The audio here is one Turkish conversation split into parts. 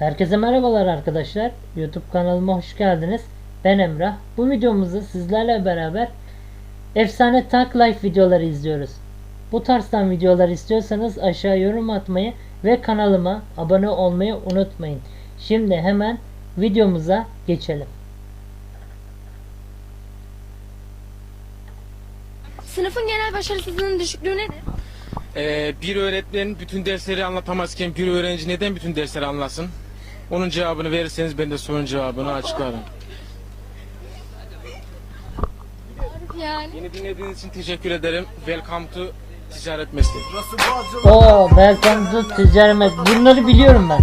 Herkese merhabalar arkadaşlar. YouTube kanalıma hoş geldiniz. Ben Emrah. Bu videomuzda sizlerle beraber efsane Tank Life videoları izliyoruz. Bu tarzdan videolar istiyorsanız aşağı yorum atmayı ve kanalıma abone olmayı unutmayın. Şimdi hemen videomuza geçelim. Sınıfın genel başarısızlığının düşüklüğü nedir? Ee, bir öğretmen bütün dersleri anlatamazken bir öğrenci neden bütün dersleri anlasın? Onun cevabını verirseniz ben de sorunun cevabını açıklarım. Yani. Beni dinlediğiniz için teşekkür ederim. Welcome to ticaret mesleği. Oo, welcome to ticaret. Bunları biliyorum ben.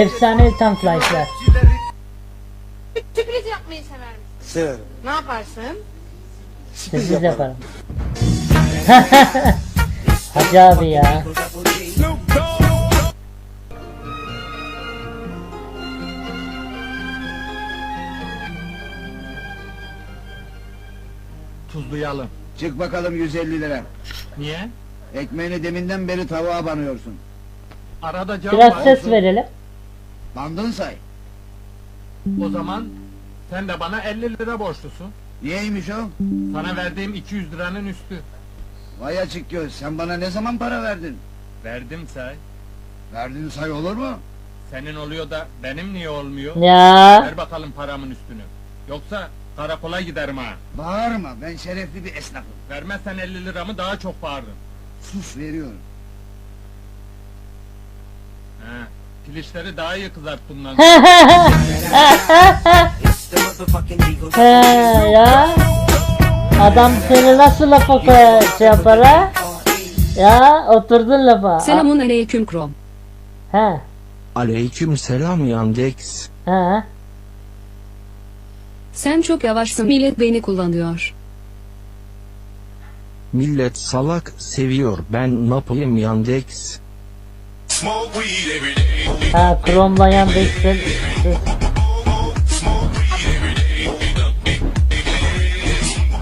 Efsane Tank Life'ler. Sürpriz yapmayı sever misin? Severim. Ne yaparsın? Sessiz yaparım. Hacı abi ya. Tuzlayalım. Çık bakalım 150 lira. Niye? Ekmeğini deminden beri tavuğa banıyorsun. Arada can Biraz var. ses verelim. Bandın say. O zaman sen de bana 50 lira borçlusun. Niyeymiş o? Sana verdiğim 200 liranın üstü. Vay açık göz, sen bana ne zaman para verdin? Verdim say. Verdin say olur mu? Senin oluyor da benim niye olmuyor? Ya. Ver bakalım paramın üstünü. Yoksa karakola giderim ha. Bağırma, ben şerefli bir esnafım. Vermezsen 50 liramı daha çok bağırırım. Sus veriyorum. He. Pilişleri daha iyi kızart bundan sonra. He ya. Adam seni nasıl lafa koyar şey yapar ha? Ya oturdun lafa. Selamun aleyküm Krom. He. Aleyküm selam Yandex. He. Sen çok yavaşsın millet beni kullanıyor. Millet salak seviyor. Ben ne yapayım Yandex? Ha kromlayan beksin.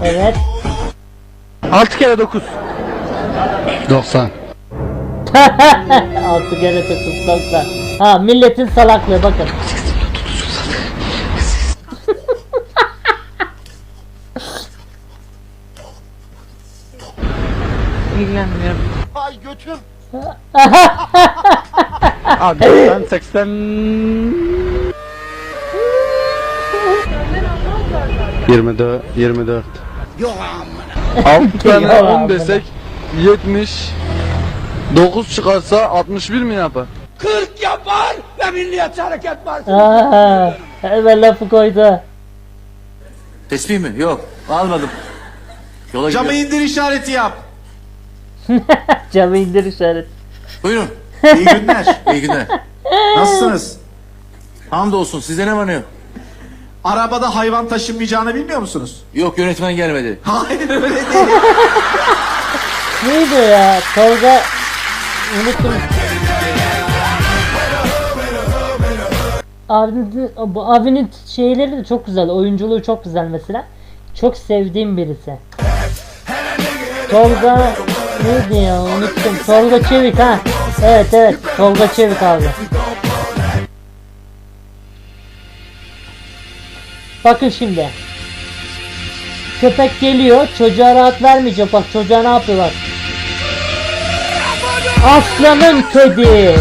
Evet. 6 kere 9. 90. 6 kere 9 90. Ha milletin salaklığı bakın. Ay götüm. Abi ben 80... 24 24 Yok amına. 6 tane Ya 10 amına. desek 70 9 çıkarsa 61 mi yapar? 40 yapar ve milliyetçi hareket var. Aa, hemen lafı koydu. Tesbih mi? Yok. Almadım. Yola Camı gidiyorum. indir işareti yap. Camı indir işaret. Buyurun. İyi günler. İyi günler. Nasılsınız? Hamdolsun. Size ne var ne yok? Arabada hayvan taşınmayacağını bilmiyor musunuz? Yok yönetmen gelmedi. Hayır öyle değil. Neydi ya? Tolga unuttum. Abinin, bu abinin şeyleri de çok güzel. Oyunculuğu çok güzel mesela. Çok sevdiğim birisi. Tolga neydi ya unuttum. Tolga Çevik ha. Evet evet Tolga Çevik abi. Bakın şimdi. Köpek geliyor. Çocuğa rahat vermeyecek. Bak çocuğa ne yapıyor bak. Aslanın kedi.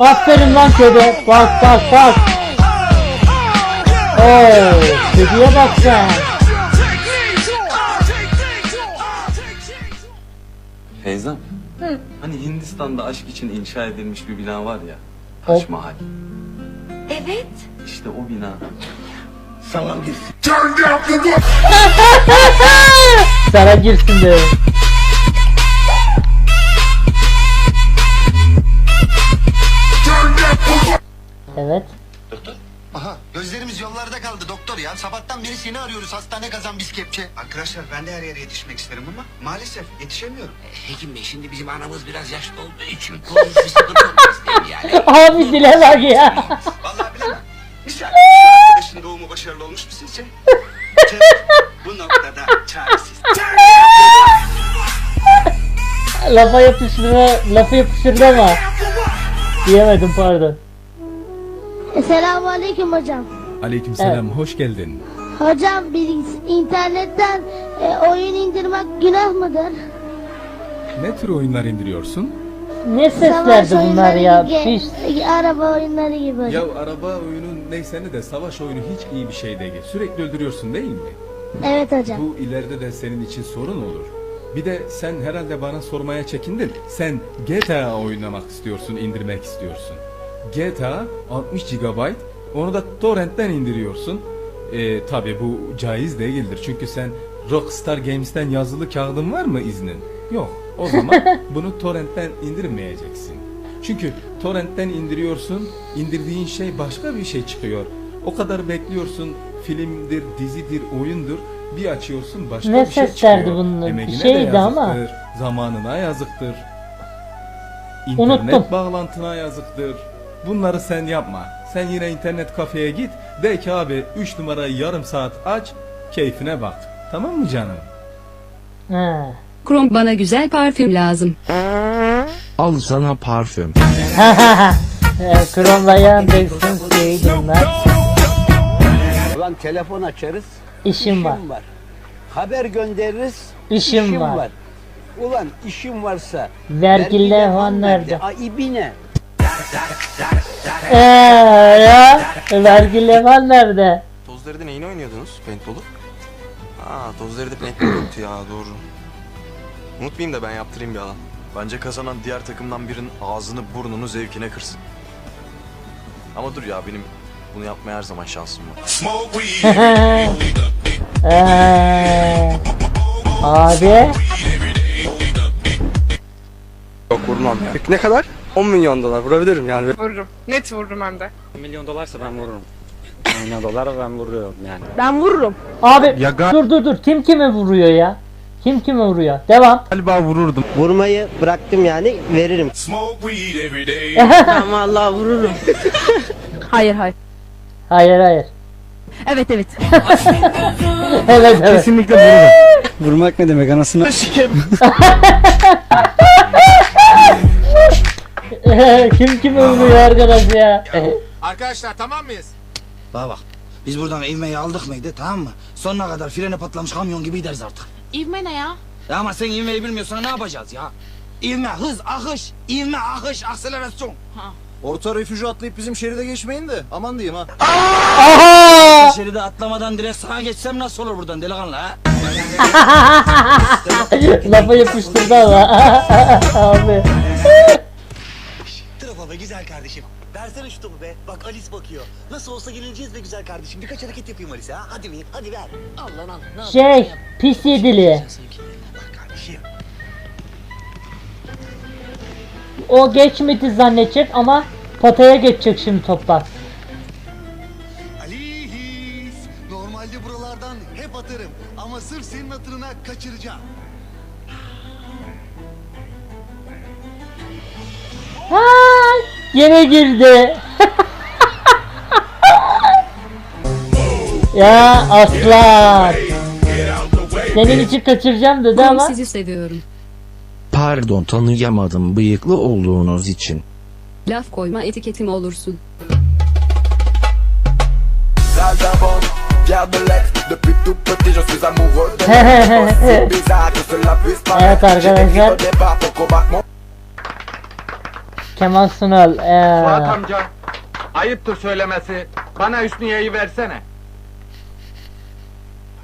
Aferin lan kedi. Bak bak bak. Oo, kediye bak sen. Feyzam. Hani Hindistan'da aşk için inşa edilmiş bir bina var ya. Taş Mahal. Evet. İşte o bina. Sana girsin diyorum. Gözlerimiz yollarda kaldı doktor ya. Sabahtan beri seni arıyoruz hastane kazan biz kepçe. Arkadaşlar ben de her yere yetişmek isterim ama maalesef yetişemiyorum. Hekim Bey şimdi bizim anamız biraz yaşlı olduğu için bir sıkıntı olmaz yani. Abi dile bak ya. Vallahi bilemem. Misal şu arkadaşın doğumu başarılı olmuş mu sizce? Tıp bu noktada çaresiz. Lafa yapıştırma, lafı yapıştırdı ama. Diyemedim pardon. Selamun aleyküm hocam. Aleykümselam hoş geldin. Hocam bilgis internetten e, oyun indirmek günah mıdır? Ne tür oyunlar indiriyorsun? Ne seslerdi bunlar ya? gibi, e, araba oyunları gibi. Ya araba oyunu neyse ne de savaş oyunu hiç iyi bir şey değil. Sürekli öldürüyorsun değil mi? Evet hocam. Bu ileride de senin için sorun olur. Bir de sen herhalde bana sormaya çekindin. Sen GTA oynamak istiyorsun, indirmek istiyorsun. GTA 60 GB, onu da torrentten indiriyorsun. Ee, tabi bu caiz değildir. Çünkü sen Rockstar Games'ten yazılı kağıdın var mı iznin? Yok. O zaman bunu torrentten indirmeyeceksin. Çünkü torrentten indiriyorsun, indirdiğin şey başka bir şey çıkıyor. O kadar bekliyorsun, filmdir, dizidir, oyundur. Bir açıyorsun başka Ne bir şey çıkıyor. bunun? Bir Emeğine şeydi de ama. yazıktır, zamanına yazıktır. Unuttum. İnternet bağlantına yazıktır. Bunları sen yapma. Sen yine internet kafeye git. De ki abi 3 numarayı yarım saat aç. Keyfine bak. Tamam mı canım? Ha. Krom bana güzel parfüm lazım. Al sana parfüm. e, Chrome'la değilsin şey bunlar. Ulan telefon açarız. İşim var. Haber göndeririz. İşim var. Ulan işim varsa. Vergi levhan nerede? Ay ibine. Eee ya vergi levhan nerede? Tozları neyini oynuyordunuz? Paintball'u? Aa tozları da paintball yoktu ya doğru. Unutmayayım da ben yaptırayım bir alan. Bence kazanan diğer takımdan birinin ağzını burnunu zevkine kırsın. Ama dur ya benim bunu yapmaya her zaman şansım var. Eee abi Yok vurmam ya. Ne kadar? 10 milyon dolar vurabilirim yani. Vururum. Net vururum hem de. milyon dolarsa ben vururum. milyon dolar ben vuruyorum yani. Ben vururum. abi Ya dur dur dur kim kime vuruyor ya? Kim kime vuruyor? Devam. Galiba vururdum. Vurmayı bıraktım yani veririm. Vallahi vururum. hayır hayır. Hayır hayır. Evet evet. Evet evet. Kesinlikle vururum. Vurmak ne demek anasını? kim kime vuruyor arkadaş ya? Arkadaşlar tamam mıyız? Bana bak. Biz buradan ivmeyi aldık mıydı tamam mı? Sonuna kadar freni patlamış kamyon gibi gideriz artık. İvme ne ya? Ya ama sen ivmeyi bilmiyorsan ne yapacağız ya? İvme, hız, akış, ivme, akış, akselerasyon. Orta refüji atlayıp bizim şeride geçmeyin de aman diyeyim ha. Aha! Şeride atlamadan direkt sağa geçsem nasıl olur buradan delikanlı ha? Lafa yapıştırdı ama. abi. Trafa be güzel kardeşim. Versene şu topu be. Bak Alice bakıyor. Nasıl olsa yenileceğiz be güzel kardeşim. Birkaç hareket yapayım Alice ha. Hadi mi? Hadi ver. Al lan al. Ne Şey pis yedili. O geçmedi zannedecek ama potaya geçecek şimdi toplar. Alice. Normalde buralardan hep atarım. Ama sırf senin hatırına kaçıracağım. Ay, yine girdi. ya aslan. Senin için kaçıracağım dedi ama. sizi seviyorum. Pardon tanıyamadım bıyıklı olduğunuz için. Laf koyma etiketim olursun. evet arkadaşlar. Kemal Sunal. Ee, Fuat amca. Ayıptır söylemesi. Bana Hüsniye'yi versene.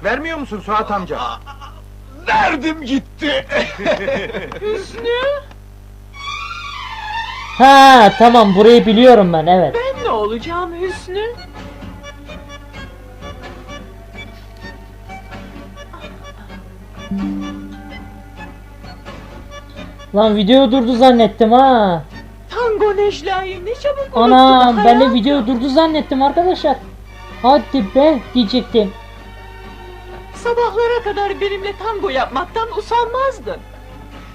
Vermiyor musun Suat amca? Verdim gitti. ha tamam burayı biliyorum ben evet. Ne olacağım Hüsnü? Lan video durdu zannettim ha. Tango Necla'yı ne çabuk Ana ben de video durdu zannettim arkadaşlar. Hadi be diyecektim. Sabahlara kadar benimle tango yapmaktan usanmazdın.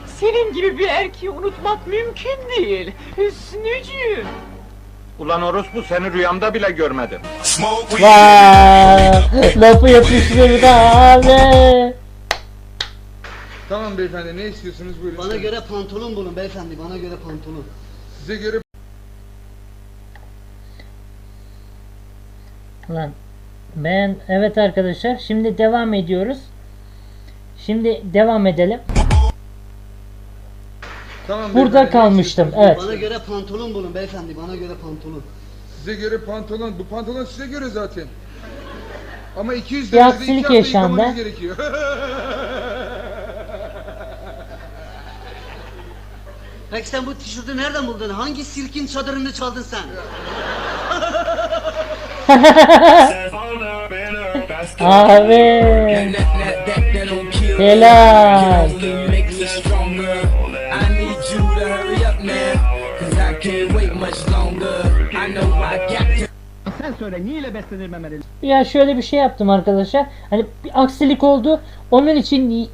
Senin gibi bir erkeği unutmak mümkün değil. Hüsnücüğüm. Ulan orospu seni rüyamda bile görmedim. Vay lafı yapıştırdı abi. Tamam beyefendi ne istiyorsunuz buyurun. Bana göre pantolon bulun beyefendi. Bana göre pantolon. Size göre Lan ben evet arkadaşlar şimdi devam ediyoruz. Şimdi devam edelim. Tamam, Burada beyefendi, kalmıştım. Evet. Bana göre pantolon bulun beyefendi, bana göre pantolon. Size göre pantolon, bu pantolon size göre zaten. Ama 200 Bir derecede aksilik iki hafta yaşandı. yıkamanız gerekiyor. Peki sen bu tişörtü nereden buldun? Hangi sirkin çadırını çaldın sen? Abi. Helal. Sen söyle niye beslenilmemeli? Ya şöyle bir şey yaptım arkadaşlar. Hani bir aksilik oldu. Onun için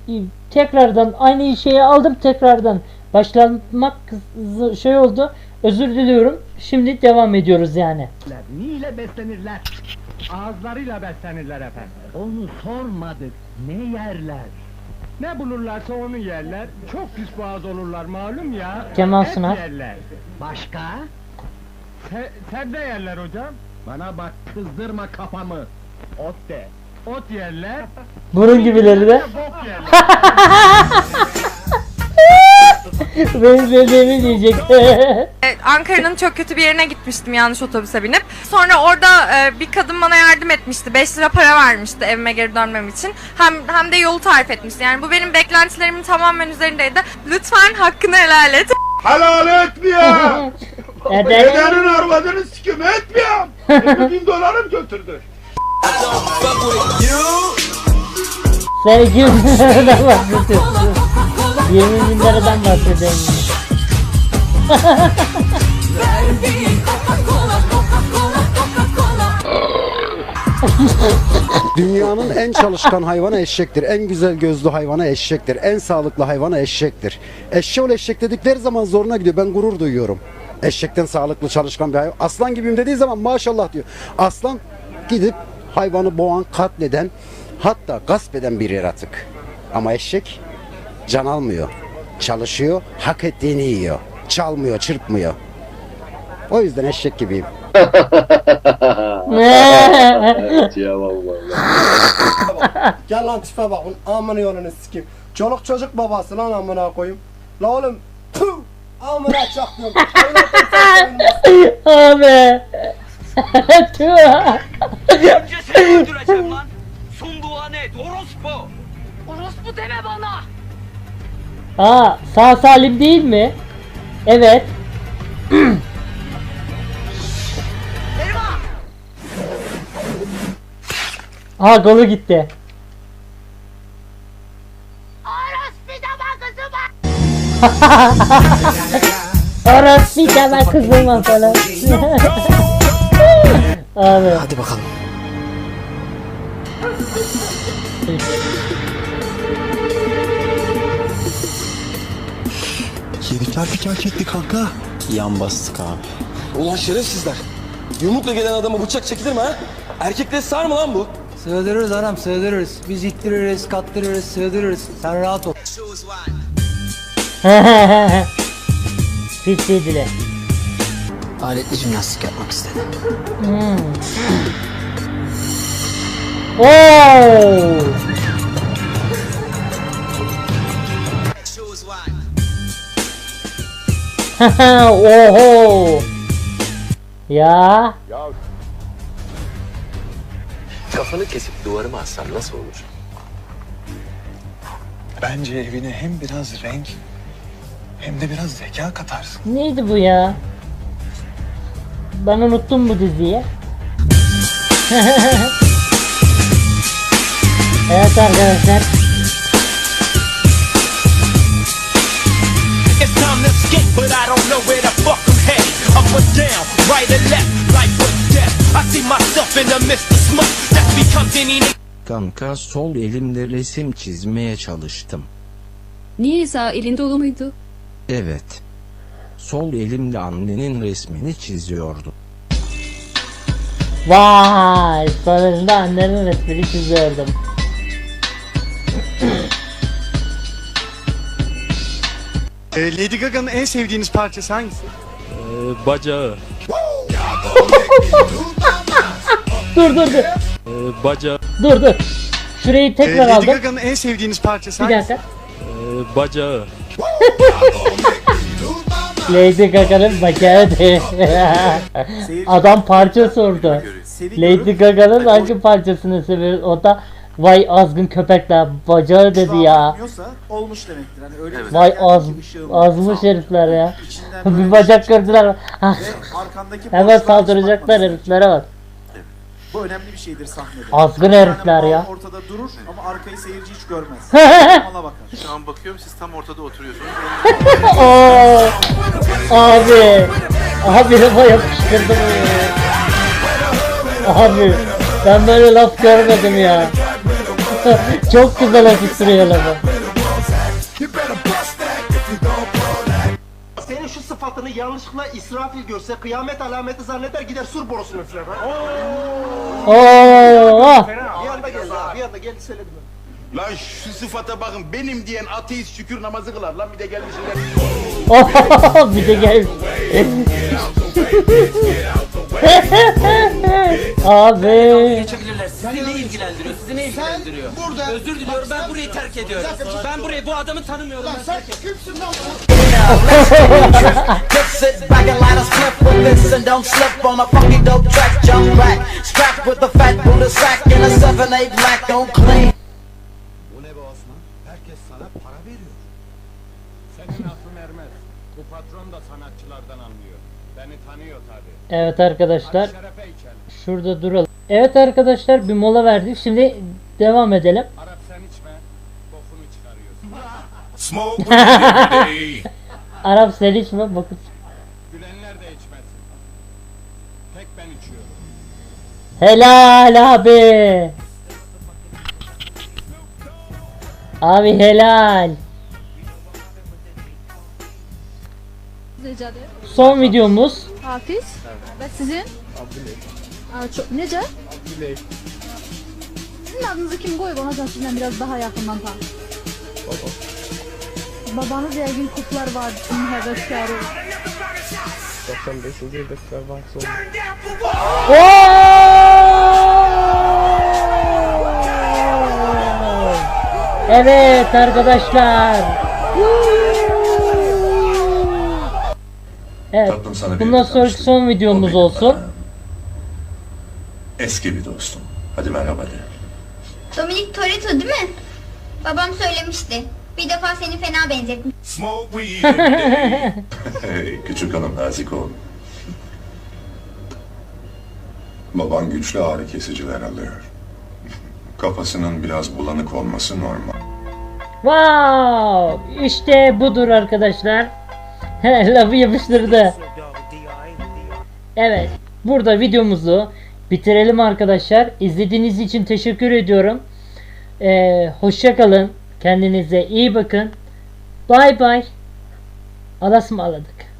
tekrardan aynı şeyi aldım tekrardan. Başlamak şey oldu. Özür diliyorum. Şimdi devam ediyoruz yani. Niyle beslenirler? Ağızlarıyla beslenirler efendim. Onu sormadık. Ne yerler? Ne bulurlarsa onu yerler. Çok pis boğaz olurlar malum ya. Kemal Et Sunal. yerler. Başka? Se sebze yerler hocam. Bana bak kızdırma kafamı. Ot de. Ot yerler. Burun gibileri de. Bok yerler. Benzediğimi diyecek. Ankara'nın çok kötü bir yerine gitmiştim yanlış otobüse binip. Sonra orada e, bir kadın bana yardım etmişti. 5 lira para vermişti evime geri dönmem için. Hem hem de yolu tarif etmişti. Yani bu benim beklentilerimin tamamen üzerindeydi. Lütfen hakkını helal et. Helal etmiyor. Dedenin arvadını sikim etmiyorum. 20 bin dolarım götürdü. Sen 200 liradan bahsediyorsun. 20 bin liradan bahsediyorsun. Dünyanın en çalışkan hayvanı eşektir. En güzel gözlü hayvanı eşektir. En sağlıklı hayvanı eşektir. Eşeğol eşek dedikleri zaman zoruna gidiyor. Ben gurur duyuyorum. Eşekten sağlıklı çalışkan bir hayvan. Aslan gibiyim dediği zaman maşallah diyor. Aslan gidip hayvanı boğan, katleden, hatta gasp eden bir yaratık. Ama eşek can almıyor. Çalışıyor, hak ettiğini yiyor. Çalmıyor, çırpmıyor. O yüzden eşek gibiyim. Gel lan tipe bak amına yolunu sikeyim. Çoluk çocuk babası lan amına koyayım. La oğlum puh amına çaktım. Abi. Tüh. Önce seni öldüreceğim lan. Sunduğu net orospu. Orospu deme bana. Aa sağ salim değil mi? Evet. Aa golü gitti. Orası bir tane kızıma falan. Abi. Hadi bakalım. Herifler fikir çekti kanka. Yan bastık abi. Ulan şerefsizler. Yumrukla gelen adamı bıçak çekilir mi ha? Erkekleri sar mı lan bu? Sığdırırız anam sığdırırız. Biz ittiririz, kattırırız, sığdırırız. Sen rahat ol. Pis yediler. Aletli jimnastik yapmak istedi. Hmm. Oo! Oho! Ya Kafanı kesip duvarıma atsan nasıl olur? Bence evine hem biraz renk hem de biraz zeka katarsın. neydi bu ya? Ben unuttum bu diziyi. evet arkadaşlar. Myself in the midst of smoke that becomes any Kanka sol elimle resim çizmeye çalıştım. Niye sağ elin dolu muydu? Evet. Sol elimle annenin resmini çiziyordum. Vay! Sonunda annenin resmini çiziyordum. Ee, Lady Gaga'nın en sevdiğiniz parçası hangisi? bacağı. Dur dur dur. baca Dur dur. Şurayı tekrar Lady aldım. Gaga'nın en sevdiğiniz parçası Bir dakika. bacağı. Lady Gaga'nın bacağı de. Adam parça sordu. Lady Gaga'nın hangi parçasını seviyor? O da vay azgın köpekler bacağı dedi ya. olmuş demektir. Hani öyle bir Vay az, ışığım azmış herifler ya. İçinden bir bacak kırdılar. Ah. arkandaki Hemen boşluğa saldıracaklar heriflere bak. Bu önemli bir şeydir sahnede. Azgın herifler ya. Ortada durur ama arkayı seyirci hiç görmez. Mala bakar. Şu an bakıyorum siz tam ortada oturuyorsunuz. Oo, abi. Abi lafa yapıştırdım ya. Abi ben böyle laf görmedim ya. Çok güzel yapıştırıyor lafı. Yanlışlıkla İsrafil görse kıyamet alameti zanneder gider sur borusunu üfler. Oo. Bir anda geldi ha, bir anda geldi söyledi. Lan şu sıfata bakın benim diyen ateist şükür namazı kılar lan bir de gelmişler. bir de gel. Abi. Geçebilirler. Sizi ne ilgilendiriyor? Sizi ne ilgilendiriyor? burada- Özür diliyorum ben burayı terk ediyorum. Ben burayı bu adamı tanımıyorum. Ben terk kimsin lan? Just sit back and light a spliff with this and don't slip on a funky dope track. Jump back, strapped with the fat Buddha sack and a 7-8 black don't clean. Bu ne be Osman? Herkes sana para veriyor. Senin aklın ermez. Bu patron da sanatçılardan anlıyor. Beni tanıyor tabi. Evet arkadaşlar. Hadi şerefe içelim. Şurada duralım. Evet arkadaşlar bir mola verdik. Şimdi devam edelim. Arap sen içme. Bokunu çıkarıyorsun. Smoke Arap sen içme bakın. Gülenler de içmesin. Tek ben içiyorum. Helal abi. Abi helal. Rica ederim. Son videomuz. Hafiz. Ve sizin? Abdüley. Aa, çok, nece? Abdüley. Sizin adınızı kim koydu? Ona sizden biraz daha yakından tanı. Baba. Babanız Ergin Kutlar vardı. Sizin heveskarı. 95. yılda Starbucks oldu. Evet arkadaşlar. Evet. Tatlım sana bir Bundan sonraki son videomuz olsun. Eski bir dostum. Hadi merhaba de. Dominic Toretto değil mi? Babam söylemişti. Bir defa seni fena benzetmiş. Küçük hanım nazik ol. Baban güçlü ağrı kesiciler alıyor. Kafasının biraz bulanık olması normal. Wow! İşte budur arkadaşlar. Lafı yapıştırdı. Evet. Burada videomuzu bitirelim arkadaşlar. İzlediğiniz için teşekkür ediyorum. Ee, hoşça kalın. Kendinize iyi bakın. Bay bay. Alas mı aladık?